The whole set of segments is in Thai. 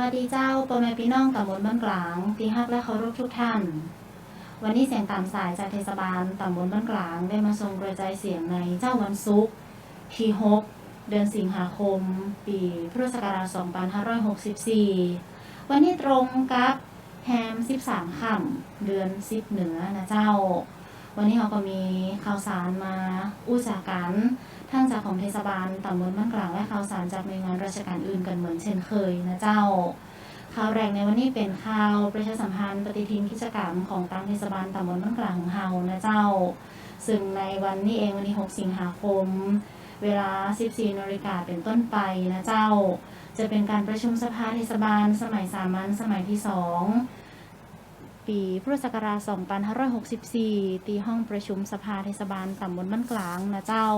วัสดีเจ้าปอแม่พี่น้องตำบลบ้านกลางตีฮักและเคารพทุกท่าน วันนี้เสียงตามสายจากเทศบาลตำบลบ้านกลางได้มาทรงกระจายเสียงในเจ้าวันศุกร์ที่6เดือนสิงหาคม ปีพุทธศักราช2564 วันนี้ตรงกับแฮม 13ค่ำเดือน 10 เหนือนะเจ้า วันนี้เราก็มีข่าวสารมาอู้จากกัน ทั้งจากของเทศบาลตำบลบ้านกลางและข่าวสารจากหน่วยงานราชการอื่นกันเหมือนเช่นเคยนะเจ้า ข่าวแรกในวันนี้เป็นข่าวประชาสัมพันธ์ปฏิทินกิจกรรมของทางเทศบาลตำบลบ้านกลางของเฮานะเจ้า ซึ่งในวันนี้เองวันที่ 6 สิงหาคม เวลา 14นาฬิกาเป็นต้นไปนะเจ้า จะเป็นการประชุมสภาเทศบาล สมัยสามัญสมัยที่2ปีพุทธศักราช 2564 ตีห้องประชุมสภาเทศบาลตำบลบ้านกลางนะเจ้า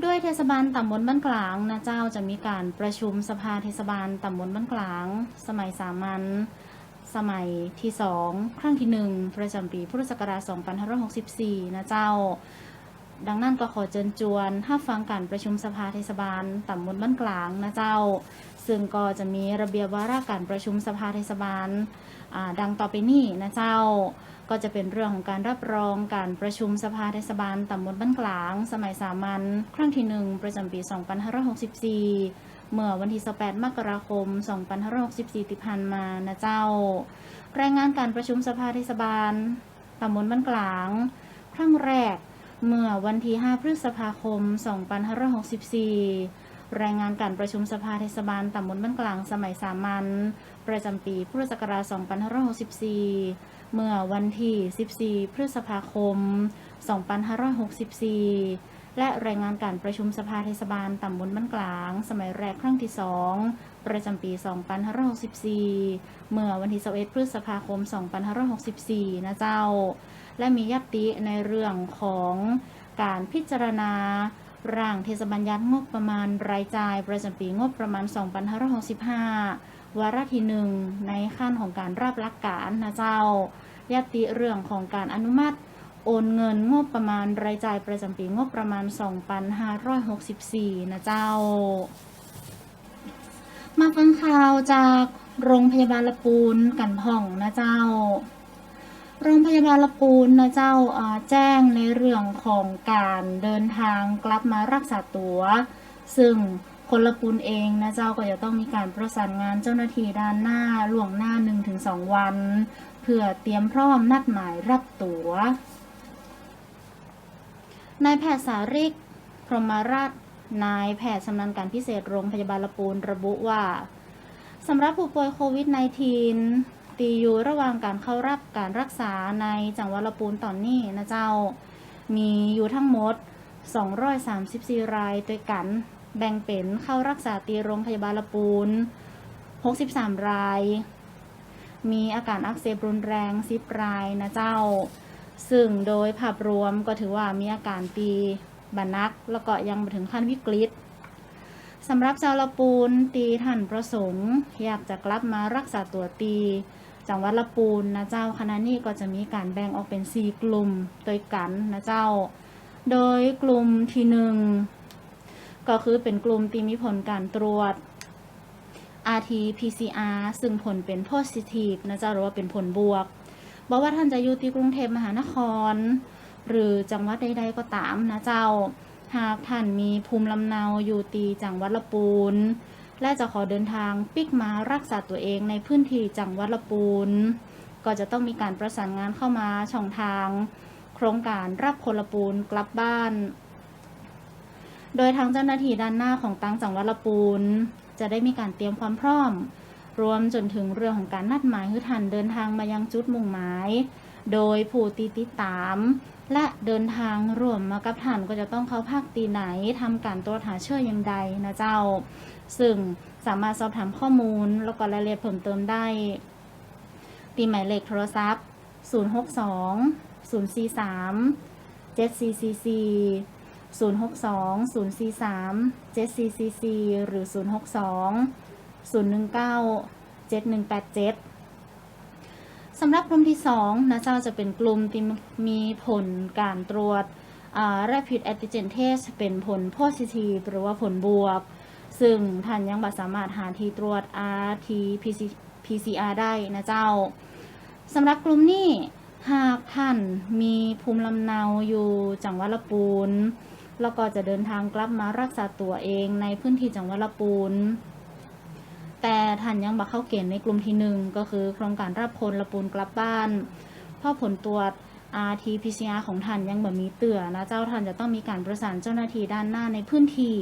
ด้วยเทศบาลตำบลบ้านกลางนะเจ้าจะมีการประชุมสภาเทศบาลตำบลบ้านกลาง สมัยสามัญสมัยที่สองครั้งที่หนึ่งประจำปีพุทธศักราช2564 นะเจ้า ดังนั้นก็ขอเชิญชวนถ้าฟังการประชุมสภาเทศบาลตำบลบ้านกลางนะเจ้า ซึ่งก็จะมีระเบียบวาระการประชุมสภาเทศบาลดังต่อไปนี้นะเจ้าก็จะเป็นเรื่องของการรับรองการประชุมสภาเทศบาลตำบลบ้านกลาง สมัยสามัญครั้งที่หนึ่งประจำปี 2564 เมื่อวันที่28มกราคม 2564 ที่ผ่านมานะเจ้า รายงานการประชุมสภาเทศบาลตำบลบ้านกลาง ครั้งแรกเมื่อวันที่ 5 พฤษภาคม 2564 รายงานการประชุมสภาเทศบาลตำบลบ้านกลางสมัยสามัญประจำปีพุทธศักราช 2564 เมื่อวันที่ 14 พฤษภาคม 2564 และรายงานการประชุมสภาเทศบาลตำบลบ้านกลาง สมัยแรกครั้งที่ 2 ประจำปี 2564 เมื่อวันที่ 21 พฤษภาคม 2564 นะเจ้า และมียัตติในเรื่องของการพิจารณา ร่างเทศบัญญัติงบประมาณรายจ่าย ประจำปีงบประมาณ 2565 วาระที่หนึ่งในขั้นของการรับหลักการนะเจ้ายติเรื่องของการอนุมัติ โอนเงินงบประมาณรายจ่ายประจำปีงบประมาณ 2564 นะเจ้า มาฟังข่าวจากโรงพยาบาลละปูนกันพ่องนะเจ้า โรงพยาบาลละปูนนะเจ้าแจ้งในเรื่องของการเดินทางกลับมารักษาตัว ซึ่งคนละปูนเองนะเจ้าก็จะต้องมีการประสานงานเจ้าหน้าที่ด้านหน้าล่วงหน้า 1-2 วัน เพื่อเตรียมพร้อมนัดหมายรับตัวนายแพทย์สาริก พรหมราชนายแพทย์ชำนาญการพิเศษโรงพยาบาลละปูนระบุว่าสำหรับผู้ป่วยโควิด -19 ตีอยู่ระหว่างการเข้ารับการรักษาในจังหวัดละปูนตอนนี้นะเจ้า มีอยู่ทั้งหมด 234 รายด้วยกัน แบ่งเป็นเข้ารักษาตีโรงพยาบาลละปูน 63 ราย มีอาการอักเสบรุนแรง 10 รายนะเจ้า ซึ่งโดยภาพรวมก็ถือว่ามีอาการตีบานัก แล้วก็ยังมาถึงขั้นวิกฤตสำหรับชาวละปูนตีท่านประสงค์ อยากจะกลับมารักษาตัวตี จังหวัดละปูนนะเจ้าคณะนี้ก็จะมีการแบ่งออกเป็น 4 กลุ่มโดยกันนะเจ้า โดยกลุ่มที่หนึ่งก็คือเป็นกลุ่มที่มีผลการตรวจ RT-PCR ซึ่งผลเป็น positive นะเจ้าหรือว่าเป็นผลบวกบอกว่าท่านจะอยู่ที่กรุงเทพมหานคร หรือจังหวัดใด ๆ ก็ตามนะเจ้า หากท่านมีภูมิลำเนาอยู่ตีจังหวัดละปูน และจะขอเดินทางปิกมารักษาตัวเองในพื้นที่จังหวัดละปูน ก็จะต้องมีการประสานงานเข้ามาช่องทาง โครงการรับคนละปูนกลับบ้าน โดยทางเจ้าหน้าที่ด้านหน้าของตังจังหวัดละปูน จะได้มีการเตรียมความพร้อม รวมจนถึงเรื่องของการนัดหมายให้ทันเดินทางมายังจุดมุ่งหมาย โดยผู้ตีติดตาม และเดินทางร่วมมากับท่านก็จะต้องเข้าภาคตีไหนทำการตรวจหาเชื้ออย่างใดนะเจ้า ซึ่งสามารถสอบถามข้อมูลแล้วก็รายละเอียดเพิ่มเติมได้ตีหมายเลขโทรศัพท์ 062 043 7444 062 043 7444หรือ 062 019 7187 สำหรับกลุ่มที่2นะเจ้าจะเป็นกลุ่มที่มีผลการตรวจอ่า rapid antigen test เป็นผล positive หรือว่าผลบวก ซึ่งท่านยังบ่สามารถหาที่ตรวจ RT PCR ได้นะเจ้าสำหรับกลุ่มนี้หากท่านมีภูมิลำเนาอยู่จังหวัดละปูน แล้วก็จะเดินทางกลับมารักษาตัวเองในพื้นที่จังหวัดละปูน แต่ท่านยังบักเข้าเกณฑ์ในกลุ่มที่หนึ่งก็คือโครงการรับคนละปูนกลับบ้านเพราะผลตรวจ RT-PCR ของท่านยังแบบมีเตือนะเจ้าท่านจะต้องมีการประสานเจ้าหน้าที่ด้านหน้าในพื้นที่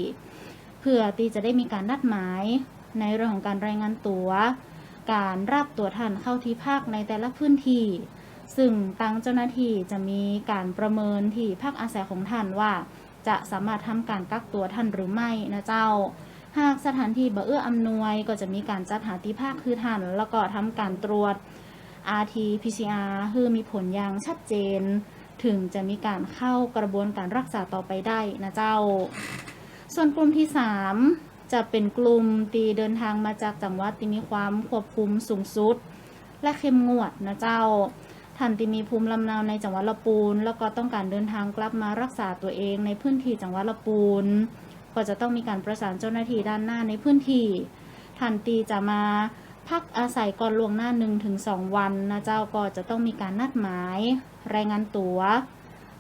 เพื่อที่จะได้มีการนัดหมายในเรื่องของการรายงานตัว การรับตัวท่านเข้าที่พักในแต่ละพื้นที่ ซึ่งทางเจ้าหน้าที่จะมีการประเมินที่พักอาศัยของท่านว่า จะสามารถทำการกักตัวท่านหรือไม่นะเจ้า หากสถานที่บ่เอื้ออำนวยก็จะมีการจัดหาที่พักคือท่านแล้วก็ทำการตรวจ RT PCR คือมีผลอย่างชัดเจน ถึงจะมีการเข้ากระบวนการรักษาต่อไปได้นะเจ้า ส่วนกลุ่มที่ 3 จะเป็นกลุ่มตีเดินทางมาจากจังหวัดที่มีความควบคุมสูงสุด และเข้มงวดนะเจ้าท่านที่มีภูมิลำเนาในจังหวัดละปูน แล้วก็ต้องการเดินทางกลับมารักษาตัวเองในพื้นที่จังหวัดละปูน ก็จะต้องมีการประสานเจ้าหน้าที่ด้านหน้าในพื้นที่ทันตีจะมาพักอาศัยก่อนล่วงหน้า1นถึงสวันนะเจ้าก็จะต้องมีการนัดหมาย รายงานตัว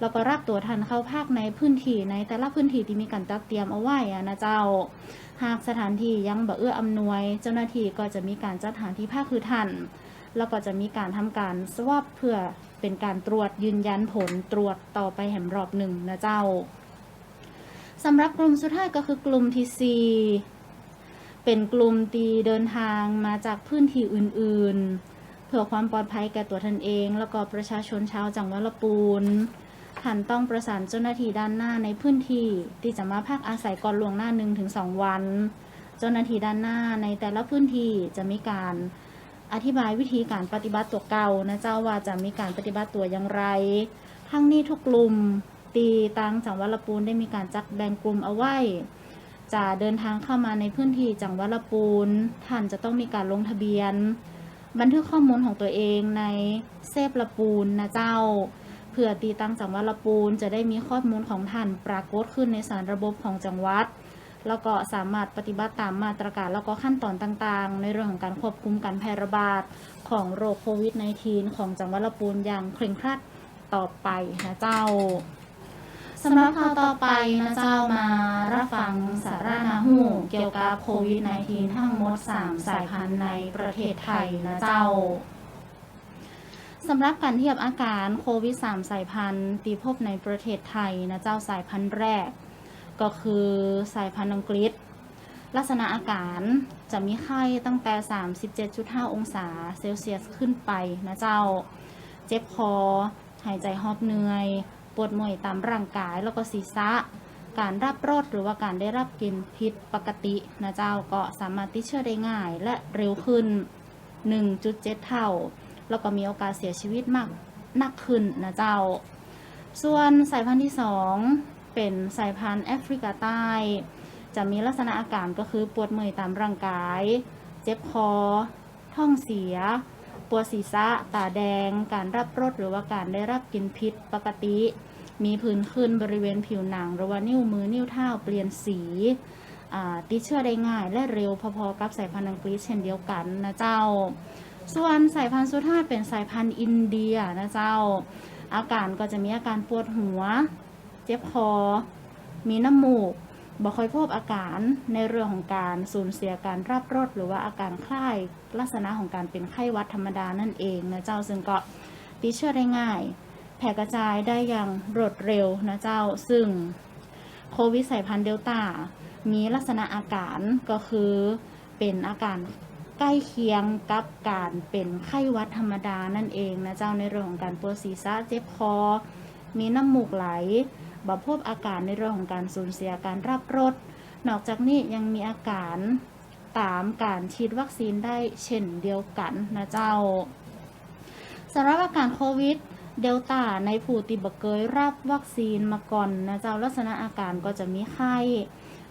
แล้วก็รับตัวทันเข้าพักในพื้นที่ในแต่ละพื้นที่ที่มีการจัดเตรียมเอาไว้นะเจ้า หากสถานที่ยังบ่เอื้ออำนวย เจ้าหน้าที่ก็จะมีการจัดหาที่พักคือทันแล้วก็จะมีการทำการสวอปเพื่อเป็นการตรวจยืนยันผลตรวจต่อไปแหมรอบหนึ่งนะเจ้า สำหรับกลุ่มสุดท้ายก็คือกลุ่มที่ 4 เป็นกลุ่มตีเดินทางมาจากพื้นที่อื่นๆ เพื่อความปลอดภัยแก่ตัวท่านเอง แล้วก็ประชาชนชาวจังหวัดละปูนท่านต้องประสานเจ้าหน้าที่ด้านหน้าในพื้นที่ที่จะมาพักอาศัยก่อนล่วงหน้า1-2วัน เจ้าหน้าที่ด้านหน้าในแต่ละพื้นที่จะมีการอธิบายวิธีการปฏิบัติตัวเก่านะเจ้าว่าจะมีการปฏิบัติตัวอย่างไร ทั้งนี้ทุกกลุ่ม ตีตังจังหวัดละปูนได้มีการจัดแบ่งกลุ่มเอาไว้ จะเดินทางเข้ามาในพื้นที่จังหวัดละปูน ท่านจะต้องมีการลงทะเบียน บันทึกข้อมูลของตัวเองในเซฟละปูนนะเจ้าเพื่อตีตังจังหวัดละปูน จะได้มีข้อมูลของท่านปรากฏขึ้นในสารระบบของจังหวัด แล้วก็สามารถปฏิบัติตามมาตรการแล้วก็ขั้นตอนต่างๆ ในเรื่องของการควบคุมการแพร่ระบาดของโรคโควิด -19 ของจังหวัดละปูนอย่างเคร่งครัดต่อไปนะเจ้า สำหรับข่าวต่อไปนะเจ้ามารับฟังสาระนาหูเกี่ยวกับโควิด -19 ทั้งหมด 3 สายพันธุ์ในประเทศไทยนะเจ้าสำหรับการเทียบอาการโควิด 3 สายพันธุ์ที่พบในประเทศไทยนะเจ้าสายพันธุ์แรก ก็คือสายพันธุ์อังกฤษ ลักษณะอาการจะมีไข้ตั้งแต่ 37.5 องศาเซลเซียสขึ้นไปนะเจ้า เจ็บคอ หายใจหอบเหนื่อย ปวดเมื่อยตามร่างกายแล้วก็ศีรษะ การรับรสหรือว่าการได้รับกลิ่นพิษปกตินะเจ้าก็สามารถติดเชื้อได้ง่ายและเร็วขึ้น 1.7 เท่า แล้วก็มีโอกาสเสียชีวิตมากนักขึ้นนะเจ้า ส่วนสายพันธุ์ที่ 2 เป็นสายพันธุ์แอฟริกาใต้ จะมีลักษณะอาการก็คือปวดเมื่อยตามร่างกาย เจ็บคอ ท้องเสีย ปวดศีรษะ ตาแดง การรับรสหรือว่าการได้รับกินพิษปกติ มีผื่นขึ้นบริเวณผิวหนังหรือว่านิ้วมือนิ้วเท้าเปลี่ยนสีติดเชื้อได้ง่าย และเร็วพอๆกับสายพันธุ์อังกฤษเช่นเดียวกันนะเจ้า ส่วนสายพันธุ์สุดท้ายเป็นสายพันธุ์อินเดียนะเจ้า อาการก็จะมีอาการปวดหัว เจ็บคอ มีน้ำมูกบ่ค่อยพบอาการในเรื่องของการสูญเสียการรับรสหรือว่าอาการคล้ายลักษณะของการเป็นไข้หวัดธรรมดานั่นเองนะเจ้าซึ่งก็ติดเชื้อได้ง่าย แพร่กระจายได้อย่างรวดเร็วนะเจ้า ซึ่งโควิดสายพันธุ์เดลต้า มีลักษณะอาการก็คือเป็นอาการใกล้เคียงกับการเป็นไข้หวัดธรรมดานั่นเองนะเจ้าในเรื่องของการปวดศีรษะเจ็บคอ มีน้ำมูกไหลบ่พบอาการในเรื่องของการสูญเสียการรับรสนอกจากนี้ยังมีอาการตามการฉีดวัคซีนได้เช่นเดียวกันนะเจ้าสำหรับอาการโควิด เดลต้าในผู้ติบเกยรับวัคซีนมาก่อนนะเจ้าลักษณะอาการก็จะมีไข้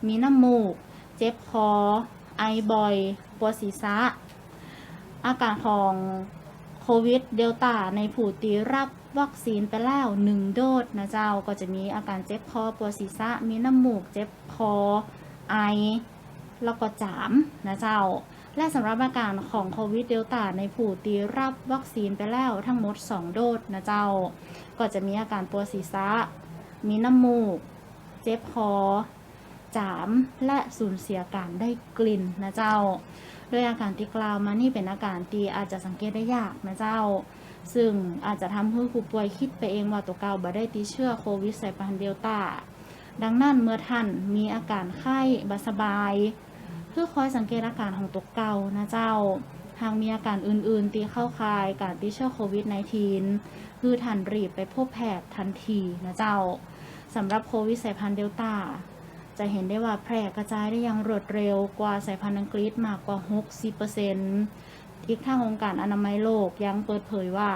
มีน้ำมูก เจ็บคอ ไอบ่อย ปวดศีรษะ อาการของโควิดเดลต้าในผู้ตีรับวัคซีนไปแล้วหนึ่งโดสนะเจ้าก็จะมีอาการเจ็บคอ ปวดศีรษะ มีน้ำมูก เจ็บคอ ไอ แล้วก็จามนะเจ้า และสำหรับอาการของโควิดเดลต้าในผู้ตีรับวัคซีนไปแล้วทั้งหมด 2 โดสนะเจ้า ก็จะมีอาการปวดศีรษะ มีน้ำมูก เจ็บคอ จาม และสูญเสียการได้กลิ่นนะเจ้า โดยอาการที่กล่าวมานี่เป็นอาการที่อาจจะสังเกตได้ยากนะเจ้า ซึ่งอาจจะทำให้ผู้ป่วยคิดไปเองว่าตัวเก่าบ่ได้ติดเชื้อโควิดสายพันธุ์เดลต้า ดังนั้นเมื่อท่านมีอาการไข้บาสบาย เพื่อคอยสังเกตอาการของตัวเก่านะเจ้า หากมีอาการอื่นๆ ตีเข้าคายการติดเชื้อโควิด -19 คือท่านรีบไปพบแพทย์ทันทีนะเจ้าสำหรับโควิดสายพันธุ์เดลต้าจะเห็นได้ว่าแพร่กระจายได้อย่างรวดเร็วกว่าสายพันธุ์อังกฤษมากกว่า 60%อีกทางองค์การอนามัยโลกยังเปิดเผยว่า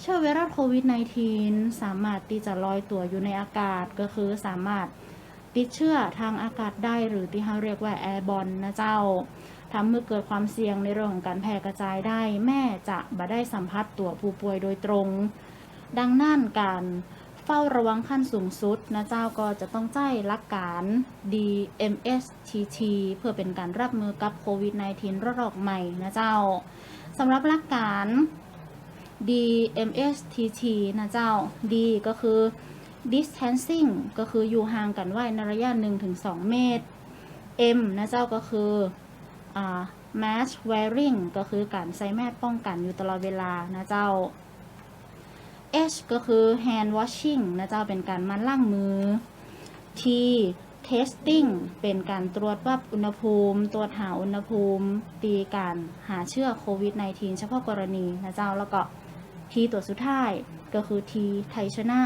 เชื้อไวรัสโควิด -19 สามารถที่จะลอยตัวอยู่ในอากาศก็คือสามารถ ติดเชื้อทางอากาศได้หรือที่เราเรียกว่าแอร์บอลนะเจ้าทำให้เกิดความเสี่ยงในเรื่องของการแพร่กระจายได้ แม่จะบ่ได้สัมผัสตัวผู้ป่วยโดยตรง ดังนั้นการเฝ้าระวังขั้นสูงสุดนะเจ้าก็จะต้องใจหลักการ DMSTT เพื่อเป็นการรับมือกับโควิด -19 ระลอกใหม่นะเจ้าสำหรับหลักการ DMSTT นะเจ้า D ก็คือ distancing ก็คืออยู่ห่างกันไว้ในระยะ1-2 เมตร M นะเจ้าก็คือ mask wearing ก็คือการใส่แมสป้องกันอยู่ตลอดเวลานะเจ้า H ก็คือ hand washing นะเจ้าเป็นการมันล้างมือ T testing เป็นการตรวจวัดอุณหภูมิ ตรวจหาอุณหภูมิ ตีการหาเชื้อโควิด -19 เฉพาะกรณีนะเจ้าแล้วก็ T ตัวสุดท้ายก็คือ T ไทยชนะ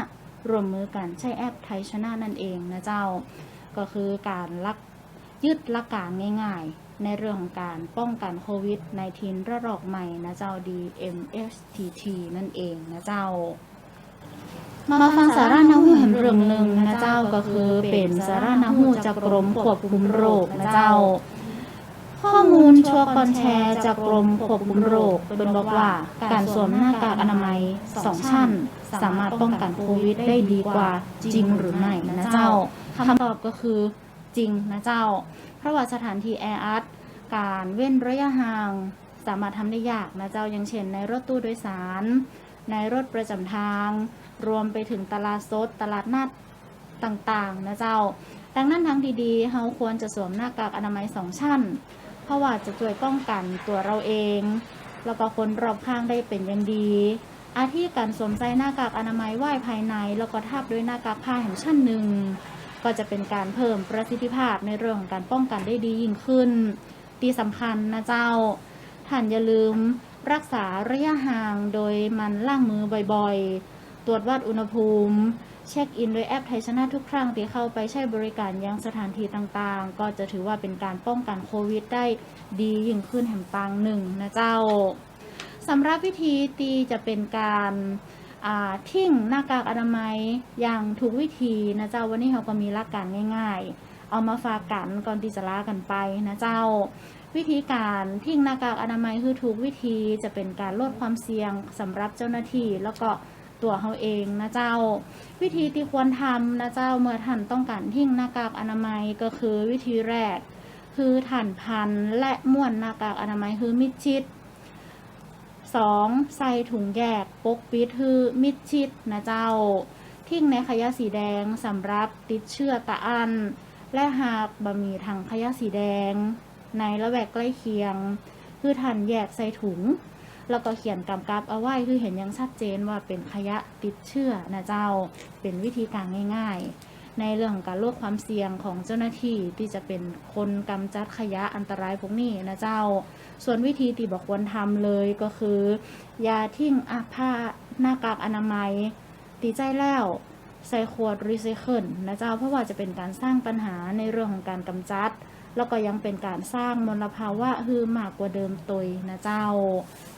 รวมมือกันใช้แอปไทยชนะนั่นเองนะเจ้า ก็คือการลักยึดลักการง่ายๆ ในเรื่องของการป้องกันโควิด -19 ระลอกใหม่นะเจ้า DMSTT นั่นเองนะเจ้ามาฟังสาระนาหูเห็นเรื่องหนึ่งนะเจ้าก็คือเป็นสาระนาหูจากกรมควบคุมโรคนะเจ้า ข้อมูลชัวร์คอนแชร์จากกรมควบคุมโรคเป็นบอกว่าการสวมหน้ากากอนามัยสองชั้น สามารถป้องกันโควิดได้ดีกว่าจริงหรือไม่นะเจ้าคำตอบก็คือจริงนะเจ้า เพราะว่าสถานที่แออัดการเว้นระยะห่าง สามารถทำได้ยากนะเจ้าอย่างเช่น ในรถตู้โดยสาร ในรถประจำทาง รวมไปถึงตลาดสดตลาดนัดต่างๆนะเจ้า ดังนั้นทางดีๆเราควรจะสวมหน้ากากอนามัยสองชั้น เพราะว่าจะช่วยป้องกันตัวเราเอง แล้วก็คนรอบข้างได้เป็นอย่างดี อาทิการสวมใส่หน้ากากอนามัยไหว้ภายใน แล้วก็ทับด้วยหน้ากากผ้าแห่งชั้นหนึ่ง ก็จะเป็นการเพิ่มประสิทธิภาพในเรื่องของการป้องกันได้ดียิ่งขึ้น ที่สำคัญนะเจ้า ท่านอย่าลืม รักษาระยะห่างโดยมันล้างมือบ่อยๆ ตรวจวัดอุณหภูมิ เช็คอินโดยแอปไทยชนะทุกครั้งที่เข้าไปใช้บริการยังสถานที่ต่างๆ ก็จะถือว่าเป็นการป้องกันโควิดได้ดียิ่งขึ้นแห่งปางหนึ่งนะเจ้าสำหรับวิธีตีจะเป็นการทิ้งหน้ากากอนามัยอย่างถูกวิธีนะเจ้าวันนี้เราก็มีหลักการง่าย ๆ เอามาฝากกันก่อนที่จะลากันไปนะเจ้า วิธีการทิ้งหน้ากากอนามัยคือถูกวิธีจะเป็นการลดความเสี่ยงสำหรับเจ้าหน้าที่แล้วก็ ตัวเขาเองนะเจ้า วิธีที่ควรทำนะเจ้าเมื่อท่านต้องการทิ้งหน้ากากอนามัยก็คือวิธีแรก คือถ่านพันและม้วนหน้ากากอนามัยคือมิดชิด 2. ใส่ถุงแยกปกปิดคือมิดชิดนะเจ้า ทิ้งในขยะสีแดงสำหรับติดเชื้อตะอัน และหากบะหมี่ถังขยะสีแดง ในละแวกใกล้เคียง คือท่านแยกใส่ถุง แล้วก็เขียนกำกับเอาไว้คือเห็นยังชัดเจนว่าเป็นขยะติดเชื้อนะเจ้าเป็นวิธีการง่าย ๆ ในเรื่องของการลดความเสี่ยงของเจ้าหน้าที่ที่จะเป็นคนกำจัดขยะอันตรายพวกนี้นะเจ้า ส่วนวิธีที่บอกควรทำเลยก็คือ อยาทิ้งอาผ้าหน้ากากอนามัย ตีใจแล้วใส่ขวดรีไซเคิลนะเจ้าเพราะว่าจะเป็นการสร้างปัญหาในเรื่องของการกำจัด แล้วก็ยังเป็นการสร้างมลภาวะฮือมากกว่าเดิมตยนะเจ้า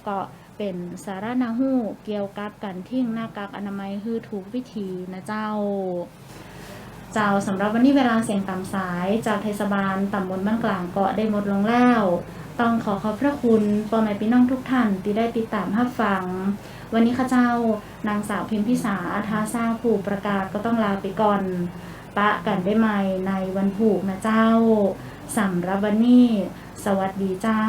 ก็เป็นสาระนาหูเกี่ยวกับการทิ้งหน้ากากอนามัยฮือถูกวิธีนะเจ้า เจ้าสำหรับวันนี้เวลาเสียงตามสายจากเทศบาลตำบลบ้านกลางเกาะได้หมดลงแล้ว ต้องขอขอบพระคุณพ่อแม่พี่น้องทุกท่านที่ได้ติดตามรับฟัง วันนี้ข้าเจ้านางสาวพ็ญพิสาทาสร้างผู้ประกาศก็ต้องลาไปก่อนปะกันได้ใหม่ในวันผูกนะเจ้าสำหรับวันนี้ สวัสดีเจ้า